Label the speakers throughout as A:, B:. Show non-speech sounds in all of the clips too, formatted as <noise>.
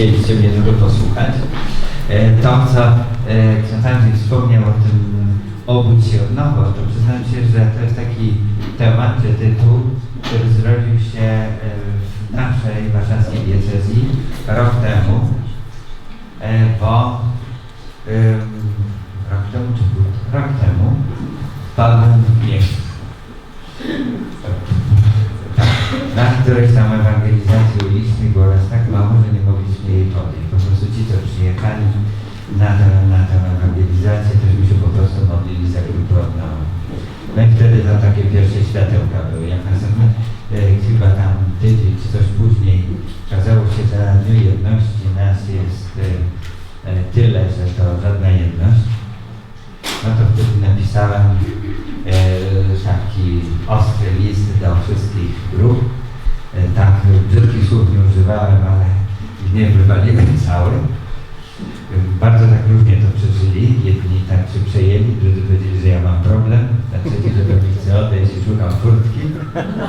A: chcieliście mnie tylko posłuchać. Co ksiądz Andrzej wspomniał o tym obudź się od nowo, to przyznam się, że to jest taki temat, czy tytuł, który zrodził się e, w naszej warszawskiej diecezji rok temu, e, bo rok temu czy rok temu wpadłem w gniew. Na którejś tam ewangelizacji ulicznej było nas tak na tę, na tę ewangelizację, mi się po prostu modlili za grupę odnową. No i wtedy tam takie pierwsze światełka były. Jak następny, e, chyba tam tydzień czy coś później okazało się, że na Dniu Jedności nas jest e, e, tyle, że to żadna jedność. No to wtedy napisałem taki ostry list do wszystkich grup. Tak brzydkich słów nie używałem, ale nie wywaliłem cały. E, Bardzo tak różnie to przeżyli. Jedni tak się przejęli, drudzy powiedzieli, że ja mam problem, a trzeci, że pewnie chcę odejść i szukam kurtki.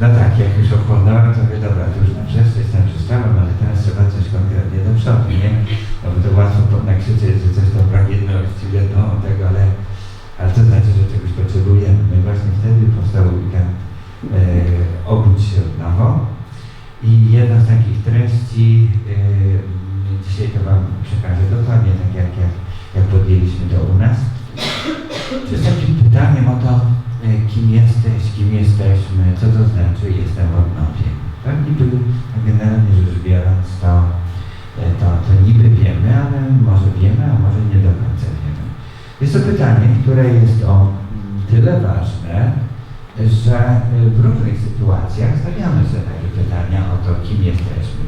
A: No tak, jak już ochłonąłem, to mówię, dobra, to już na wrzeszczy jestem przestałem, ale teraz trzeba coś konkretnie do przodu, nie? No bo to łatwo nakrzyczeć, że coś tam pragniemy właściwie no tego, ale, ale to znaczy, że czegoś potrzebujemy. No i właśnie wtedy powstał weekend e, Obudź się od nowo. I jedna z takich treści, e, dzisiaj to Wam przekażę dokładnie tak jak, jak, jak podjęliśmy to u nas. Czy z takim pytaniem o to, e, kim jesteś, kim jesteśmy, co to znaczy jestem w odnowie. Tak niby, generalnie rzecz biorąc, to, e, to, to niby wiemy, ale może wiemy, a może nie do końca wiemy. Jest to pytanie, które jest o tyle ważne, że w różnych sytuacjach stawiamy sobie takie pytania o to, kim jesteśmy.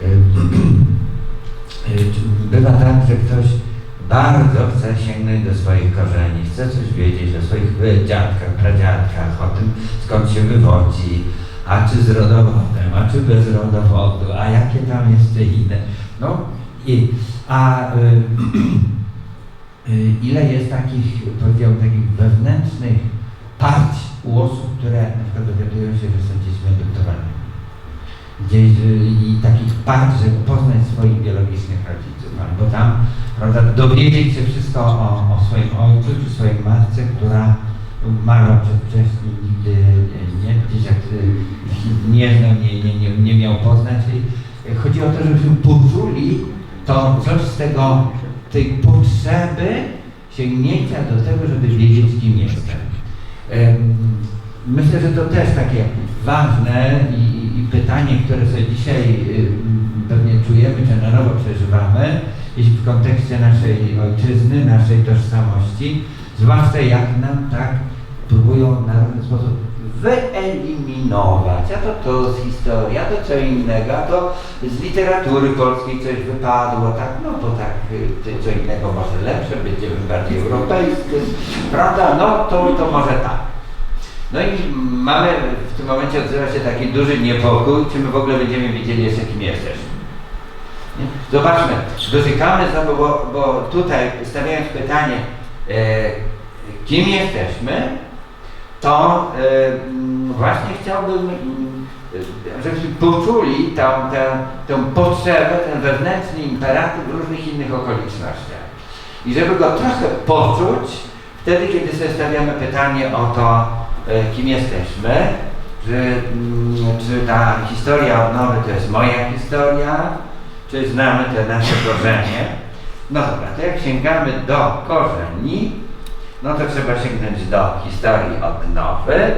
A: <clears throat> Bywa tak, że ktoś bardzo chce sięgnąć do swoich korzeni, chce coś wiedzieć o swoich dziadkach, pradziadkach, o tym skąd się wywodzi, a czy z rodowodem, a czy bez rodowodu, a jakie tam jeszcze inne. No i, a y, <clears throat> ile jest takich, powiedziałbym, takich wewnętrznych parć u osób, które na przykład dowiadują się, że są dziećmi adoptowanymi. Gdzieś y, i takich parć, żeby poznać swoich biologicznych rodziców, albo tam prawda, dowiedzieć się wszystko o, o swoim ojcu czy swojej matce, która umarła przedwcześnie, nigdy nie, gdzieś jak y, nie znał, nie, nie, nie, nie miał poznać. Chodzi o to, żebyśmy poczuli to coś z tego, tej potrzeby sięgnięcia do tego, żeby wiedzieć, kim jestem. Em, Myślę, że to też takie ważne i, i- pytanie, które sobie dzisiaj pewnie czujemy, czy na nowo przeżywamy, jeśli w kontekście naszej ojczyzny, naszej tożsamości, zwłaszcza jak nam tak próbują na różny sposób wyeliminować, a to to z historii, a to co innego, a to z literatury polskiej coś wypadło, tak, no bo tak, y, co innego może lepsze, będziemy bardziej europejscy, prawda, no to, to może tak. No i mamy w tym momencie odzywa się taki duży niepokój, czy my w ogóle będziemy wiedzieli jeszcze kim jesteśmy. Nie? Zobaczmy, dotykamy znowu, bo, bo tutaj stawiając pytanie, e, kim jesteśmy, to właśnie chciałbym, żebyśmy poczuli tą, tę, tę potrzebę, ten wewnętrzny imperatyw w różnych innych okolicznościach. I żeby go trochę poczuć, wtedy kiedy sobie stawiamy pytanie o to, e, kim jesteśmy, czy, mm, czy ta historia odnowy to jest moja historia, czy znamy te nasze korzenie. No dobra, to jak sięgamy do korzeni, no to trzeba sięgnąć do historii odnowy,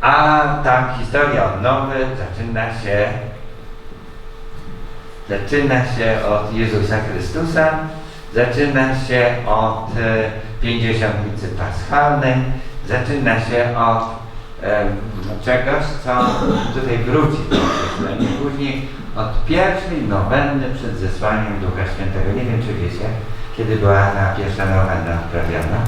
A: a ta historia odnowy zaczyna się zaczyna się od Jezusa Chrystusa, zaczyna się od e, pięćdziesiątnicy paschalnej, zaczyna się od em, czegoś, co tutaj wróci do później, od pierwszej nowenny przed zesłaniem Ducha Świętego. Nie wiem, czy wiecie, kiedy była ta pierwsza nowenna wprawiana.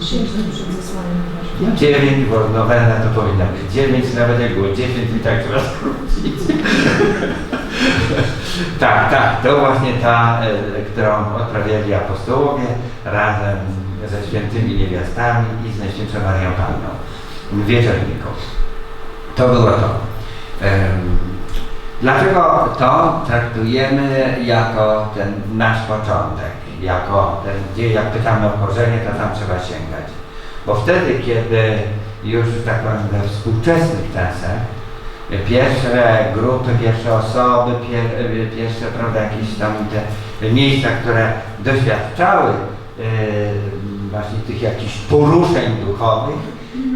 B: Przed zesłaniem.
A: Dziewięć, bo nowena to powinna być dziewięć, nawet jak było dziesięć i tak trzeba skrócić. <laughs> tak, tak, to właśnie ta, e, którą odprawiali apostołowie razem ze świętymi niewiastami i z Najświętszą Marią Panną, wieczorników. To było to. Dlaczego to traktujemy jako ten nasz początek, jako ten, gdzie jak pytamy o korzenie, to tam trzeba sięgać. Bo wtedy, kiedy już tak powiem we współczesnych czasach, pierwsze grupy, pierwsze osoby, pier, pierwsze prawda, jakieś tam te miejsca, które doświadczały yy, właśnie tych jakichś poruszeń duchowych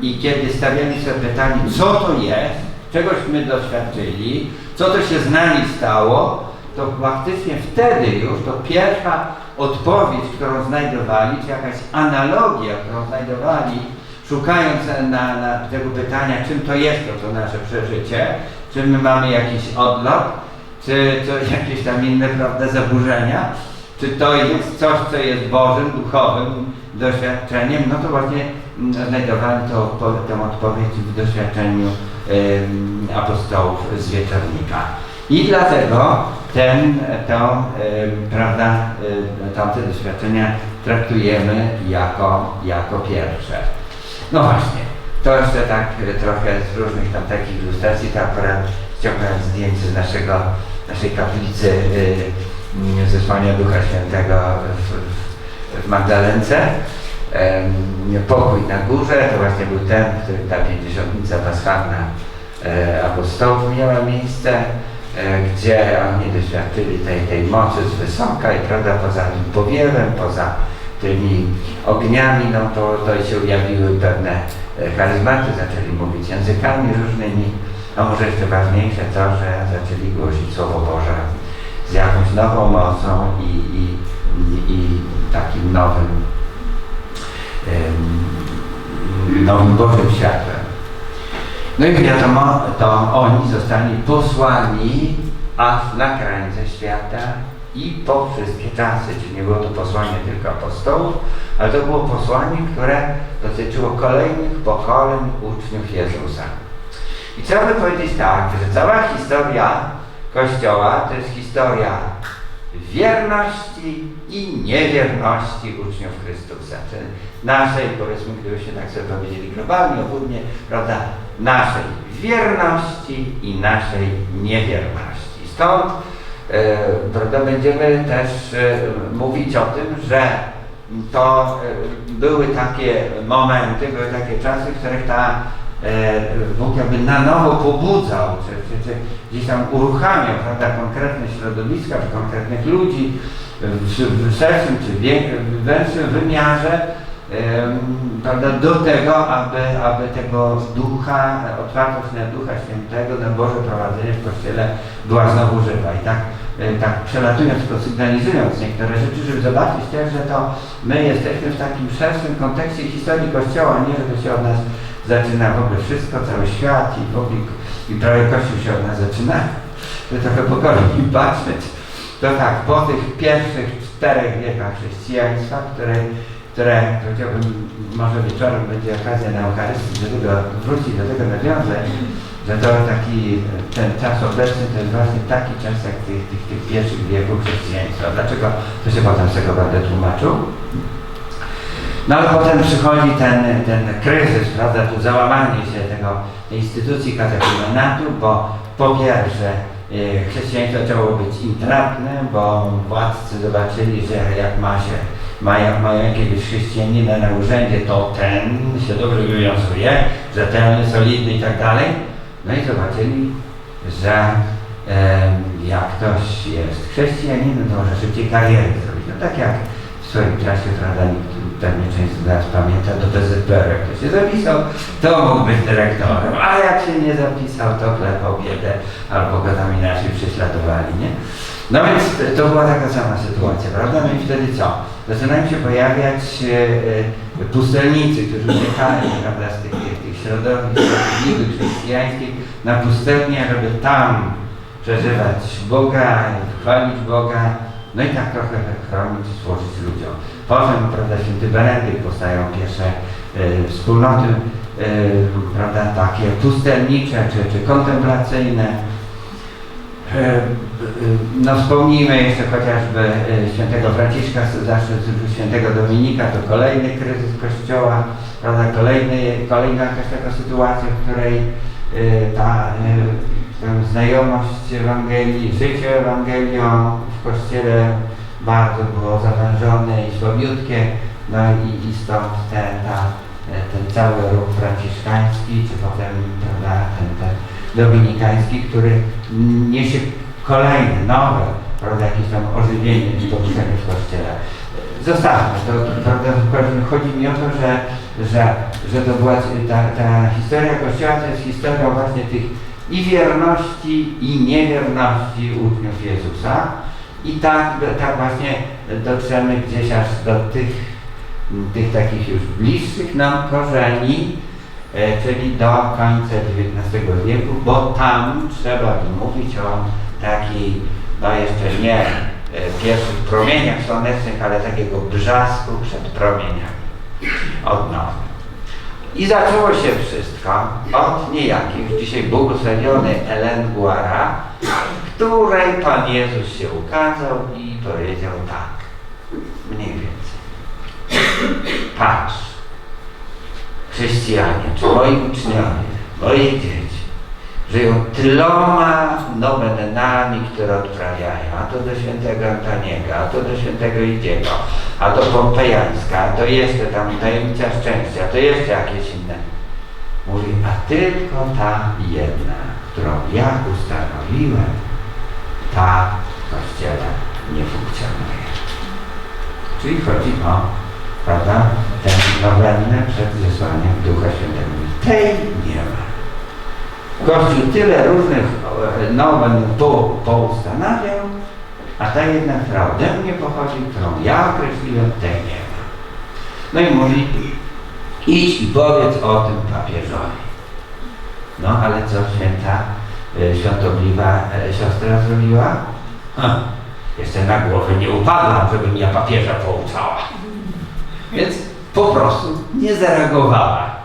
A: i kiedy stawiali sobie pytanie, co to jest, czegośmy doświadczyli, co to się z nami stało, to faktycznie wtedy już to pierwsza odpowiedź, którą znajdowali, czy jakaś analogia, którą znajdowali, szukając na, na tego pytania, czym to jest to, to nasze przeżycie, czy my mamy jakiś odlot, czy to <laughs> jakieś tam inne prawda, zaburzenia, czy to jest coś, co jest Bożym, duchowym doświadczeniem, no to właśnie mm, znajdowali to, tę odpowiedź w doświadczeniu apostołów z wieczornika. I dlatego ten, to, prawda, tamte doświadczenia traktujemy jako, jako pierwsze. No właśnie, to jeszcze tak trochę z różnych tam takich ilustracji, to akurat ściągałem zdjęcie z naszego, naszej kaplicy zesłania Ducha Świętego w, w, Magdalence. Pokój na górze, to właśnie był ten, w którym ta pięćdziesiątnica paschalna e, apostołów miała miejsce, gdzie oni doświadczyli tej, tej mocy z wysoka i prawda, poza tym powiewem, poza tymi ogniami, no to, to się ujawiły pewne e, charyzmaty, zaczęli mówić językami różnymi, a może jeszcze ważniejsze to, że zaczęli głosić Słowo Boże z jakąś nową mocą i, i, i, i takim nowym, em, nowym Bożym światłem. No i wiadomo, to oni zostali posłani aż na krańce świata i po wszystkie czasy. Czyli nie było to posłanie tylko apostołów, ale to było posłanie, które dotyczyło kolejnych pokoleń uczniów Jezusa. I trzeba by powiedzieć tak, że cała historia Kościoła to jest historia wierności i niewierności uczniów Chrystusa. Czyli naszej, powiedzmy, gdybyśmy tak sobie powiedzieli globalnie, ogólnie, prawda, naszej wierności i naszej niewierności. Stąd e, prawda, będziemy też e, mówić o tym, że to e, były takie momenty, były takie czasy, w których ta Bóg jakby na nowo pobudzał, czy, czy, czy gdzieś tam uruchamiał prawda, konkretne środowiska, czy konkretnych ludzi w, w szerszym czy w węższym wymiarze prawda, do tego, aby, aby tego ducha, otwartość na Ducha Świętego, na Boże prowadzenie w Kościele była znowu żywa. I tak, e, tak przelatując, sygnalizując niektóre rzeczy, żeby zobaczyć też, że to my jesteśmy w takim szerszym kontekście historii Kościoła, nie że to się od nas zaczyna w ogóle wszystko, cały świat i w ogóle i prawie Kościół się od nas zaczyna, to trochę pokornie <laughs> patrzeć. To tak, po tych pierwszych czterech wiekach chrześcijaństwa, które, które powiedziałbym, może wieczorem będzie okazja na Eucharystii do tego wrócić, do tego nawiązać, że to taki, ten czas obecny to jest właśnie taki czas jak tych, tych, tych pierwszych wieków chrześcijaństwa. Dlaczego? To się potem z tego będę tłumaczył. No ale potem przychodzi ten, ten kryzys, prawda, tu załamanie się tego instytucji katechumenatu, bo po pierwsze e, chrześcijaństwo zaczęło być intratne, bo władcy zobaczyli, że jak ma się, mają, mają jakiegoś chrześcijanina na urzędzie, to ten się dobrze wywiązuje, rzetelny, solidny i tak dalej. No i zobaczyli, że em, jak ktoś jest chrześcijaninem, to może szybciej karierę zrobić. No tak jak w swoim czasie, prawda, nikt- pewnie część z nas pamięta, do PZPR, jak ktoś się zapisał, to mógł być dyrektorem, a jak się nie zapisał, to klepał biedę, albo go tam inaczej prześladowali, nie? No więc to była taka sama sytuacja, prawda? No i wtedy co? Zaczynają się pojawiać e, e, pustelnicy, którzy uciekali, prawda, z tych, tych, środowisk niby chrześcijańskich na pustelnię, żeby tam przeżywać Boga, chwalić Boga, no i tak trochę chronić, służyć ludziom. Potem, prawda, święty Benedykt powstają pierwsze e, wspólnoty, e, prawda, takie pustelnicze czy, czy kontemplacyjne. E, No wspomnijmy jeszcze chociażby świętego Franciszka, zawsze świętego Dominika, to kolejny kryzys Kościoła, prawda, kolejny, kolejna jakaś taka sytuacja, w której ta znajomość Ewangelii, życie Ewangelią w Kościele bardzo było zawężone i słabiutkie, no i, i stąd ten, ta, ten cały ruch franciszkański, czy potem prawda, ten, ten dominikański, który niesie kolejne, nowe, prawda, jakieś tam ożywienie i pobudzenie w Kościele. Zostawmy to, prawda, chodzi mi o to, że, że, że to była ta, ta historia Kościoła, to jest historia właśnie tych i wierności, i niewierności uczniów Jezusa. I tak, tak właśnie dotrzemy gdzieś aż do tych, tych takich już bliższych nam korzeni, e, czyli do końca XIX wieku, bo tam trzeba mówić o takiej, no jeszcze nie e, pierwszych promieniach słonecznych, ale takiego brzasku przed promieniami odnowy. I zaczęło się wszystko od niejakiej, już dzisiaj błogosławionej Ellen Guara, której Pan Jezus się ukazał i powiedział tak, mniej więcej. Patrz, chrześcijanie, czy moi uczniowie, moje dzieci, żyją tyloma nomenami, które odprawiają, a to do świętego Antoniego, a to do świętego Idziego, a to Pompejańska, a to jeszcze tam tajemnica szczęścia, a to jeszcze jakieś inne. Mówi, a tylko ta jedna, którą ja ustanowiłem, ta w Kościele nie funkcjonuje. Czyli chodzi o, prawda, tę nowennę przed zesłaniem Ducha Świętego. Tej nie ma. Kościół tyle różnych e, nowen po, poustanawiał, a ta jedna, która ode mnie pochodzi, którą ja określiłem, tej nie ma. No i mówi, idź i powiedz o tym papieżowi. No ale co święta, świątobliwa e, siostra zrobiła? Ha, jeszcze na głowę nie upadłam, żebym ja papieża pouczała. Więc po prostu nie zareagowała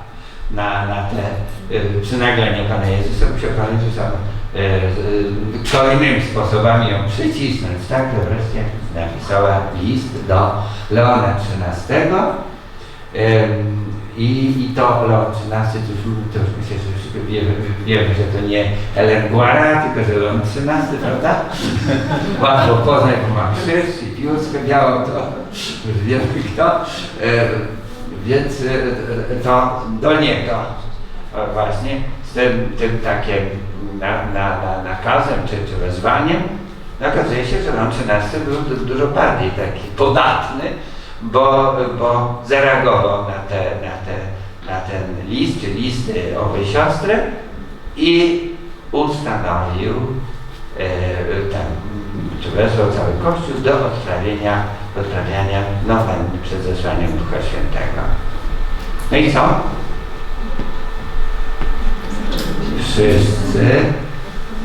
A: na, na te y, przynaglenie Pana Jezusa. Musiał Pan Jezus sam y, y, kolejnymi sposobami ją przycisnąć, tak? To wreszcie napisała list do Leona XIII. Ym, i, I to Leon XIII, to już, to już myślę, że wiemy, wiemy, że to nie Ellen Guara, tylko że Leon XIII, prawda? <laughs> Łatwo poznać, bo ma krzyż i piłskę białą, to już wiemy kto. Ym, więc y, to do niego o, właśnie z tym, tym takim na, na, na, nakazem czy, czy wezwaniem okazuje się, że Leon XIII był du- dużo bardziej taki podatny, bo, bo zareagował na, te, na, te, na ten list, czy listy owej siostry i ustanowił e, tam, czy wezwał cały Kościół do odprawienia, odprawiania nowen przed zesłaniem Ducha Świętego. No i co? Wszyscy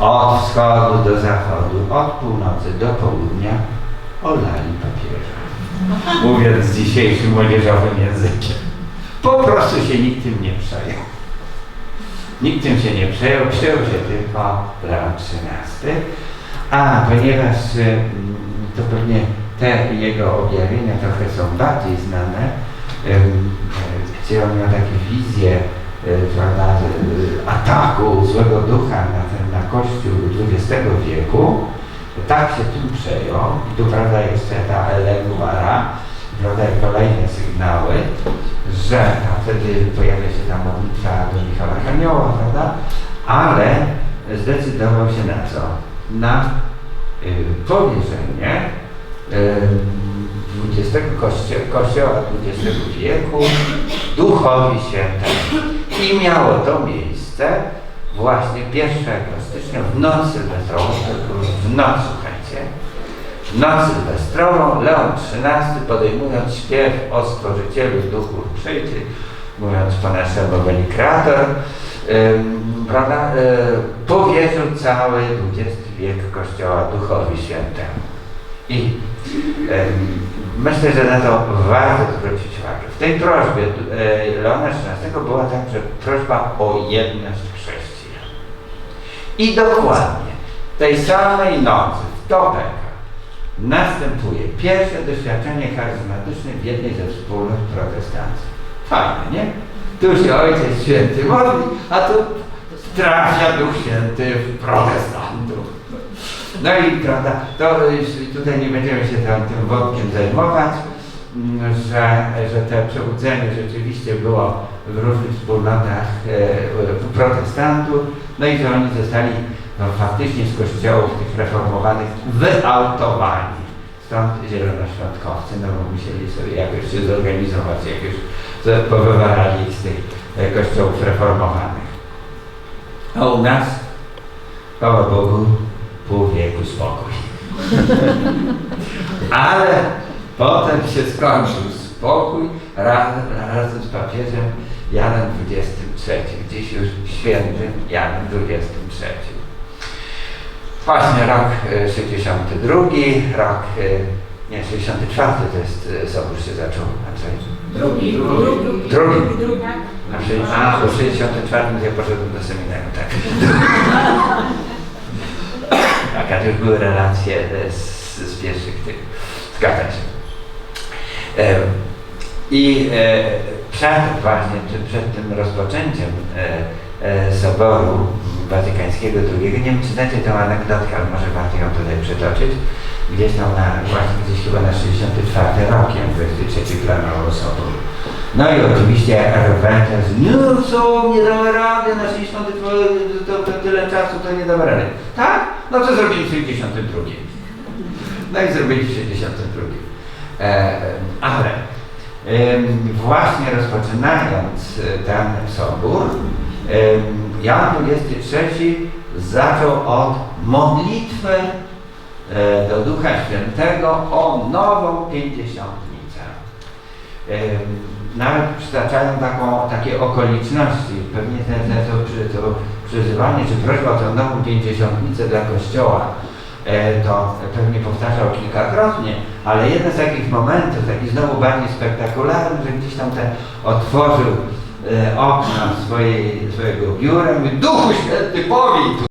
A: od wschodu do zachodu, od północy do południa olali papieża. Mówiąc dzisiejszym młodzieżowym językiem. Po prostu się nikt tym nie przejął. Nikt tym się nie przejął, przejął się tylko Leon XIII. A ponieważ y, to pewnie te jego objawienia trochę są bardziej znane, gdzie on miał takie wizje y, prawda, y, ataku złego ducha na, ten, na Kościół XX wieku, tak się tym przejął. I tu prawda jeszcze ta Eleguara, prawda, kolejne sygnały, że a wtedy pojawia się ta modlitwa do Michała Kanioła, prawda? Ale zdecydował się na co? Na y, powierzenie y, XX kościo kościoła XX wieku Duchowi Świętemu. I miało to miejsce właśnie 1 stycznia w noc sylwestrową, w noc, słuchajcie, w noc sylwestrową Leon XIII podejmując śpiew o Stworzycielu Duchów Przyjdzie, mówiąc po naszemu Benikreator, ym, prawda, y, powierzył cały XX wiek Kościoła Duchowi Świętemu. I myślę, że na to warto zwrócić uwagę. W tej prośbie y, Leona XIII była także prośba o jedność chrześcijan. I dokładnie tej samej nocy w Topeka następuje pierwsze doświadczenie charyzmatyczne w jednej ze wspólnot protestanckich. Fajne, nie? Tu się Ojciec Święty modli, a tu trafia Duch Święty w protestantów. No i prawda, to tutaj nie będziemy się tam tym wątkiem zajmować, że, że to przebudzenie rzeczywiście było w różnych wspólnotach e, protestantów, no i że oni zostali no, faktycznie z kościołów tych reformowanych wyautowani. Stąd zielonoświątkowcy, no bo musieli sobie jakoś się zorganizować, jak już z- powywalali z tych e, kościołów reformowanych. A u nas, chwała Bogu, pół wieku spokój. <laughs> Ale potem się skończył spokój raz, razem z papieżem Janem XXIII, dziś już świętym Janem XXIII. Właśnie rok e, 62, rok, e, nie 64 to jest e, sobór się zaczął, znaczy
B: Drugi.
A: Drugi.
B: Drugi.
A: znaczy, a, bo w 64 ja poszedłem do seminarium, tak. <laughs> Tak, a już były relacje e, z, z pierwszych tych, zgadza się. I e, przed właśnie, czy przed tym rozpoczęciem e, e, Soboru Watykańskiego II, nie wiem czy znacie tę anegdotkę, ale może warto ją tutaj przytoczyć, gdzieś tam na, właśnie gdzieś chyba na 64 rokiem, 23 planował Sobór. No i oczywiście Arwenta z nie co, nie damy rady, na 60 to, to, to tyle czasu to nie damy rady. Tak? No to zrobili w 62. No i zrobili w 62. E, ale em, właśnie rozpoczynając e, ten sobór, Jan XXIII zaczął od modlitwy e, do Ducha Świętego o nową pięćdziesiątnicę. Nawet przytaczają taką, takie okoliczności, pewnie te, te, to, przy- to przyzywanie czy prośba o tę nową pięćdziesiątnicę dla Kościoła, e, to pewnie powtarzał kilkakrotnie, ale jeden z takich momentów, taki znowu bardziej spektakularny, że gdzieś tam te otworzył e, okna swojej, swojego biura i mówi, Duchu Święty, powiedz tu